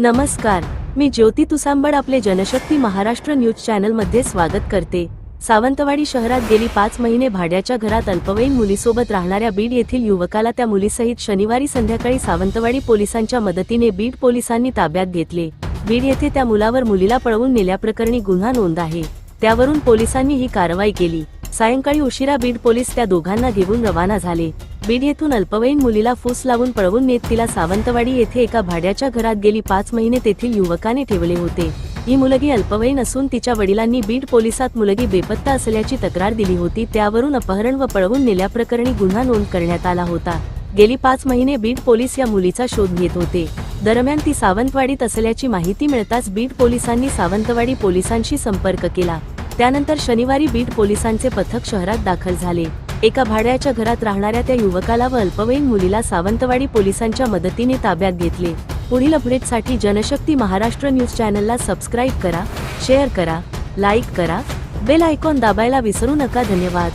नमस्कार मी ज्योती तुसांबड आपले जनशक्ती महाराष्ट्र न्यूज चॅनलमध्ये स्वागत करते. सावंतवाडी शहरात गेली पाच महिने भाड्याच्या घरात अल्पवयीन मुलीसोबत राहणाऱ्या बीड येथील युवकाला त्या मुलीसहित शनिवारी संध्याकाळी सावंतवाडी पोलिसांच्या मदतीने बीड पोलिसांनी ताब्यात घेतले. बीड येथे त्या मुलावर मुलीला पळवून नेल्याप्रकरणी गुन्हा नोंद आहे. त्यावरून पोलिसांनी ही कारवाई केली. सायंकाळी उशिरा बीड पोलीस त्या दोघांना घेऊन रवाना झाले. बीड येथून अल्पवयीन मुलीला फूस लावून पळवून नेत तिला सावंतवाडी येथे एका भाड्याच्या घरात गेली पाच महिने तेथील युवकाने ठेवले होते. ही मुलगी अल्पवयीन असून तिच्या वडिलांनी बीड पोलिसात मुलगी बेपत्ता असल्याची तक्रार दिली होती. त्यावरून अपहरण व पळवून नेल्याप्रकरणी गुन्हा नोंद करण्यात आला होता. गेली पाच महिने बीड पोलीस या मुलीचा शोध घेत होते. दरम्यान ती सावंतवाडीत असल्याची माहिती मिळताच बीड पोलिसांनी सावंतवाडी पोलिसांशी संपर्क केला. त्यानंतर शनिवारी बीड पोलिसांचे पथक शहरात दाखल झाले. एका भाड्याच्या घरात राहणाऱ्या त्या युवकाला व अल्पवयीन मुलीला सावंतवाडी पोलिसांच्या मदतीने ताब्यात घेतले. पुढील अपडेटसाठी जनशक्ती महाराष्ट्र न्यूज चॅनलला सबस्क्राईब करा शेअर करा लाईक करा बेल आयकॉन दाबायला विसरू नका. धन्यवाद.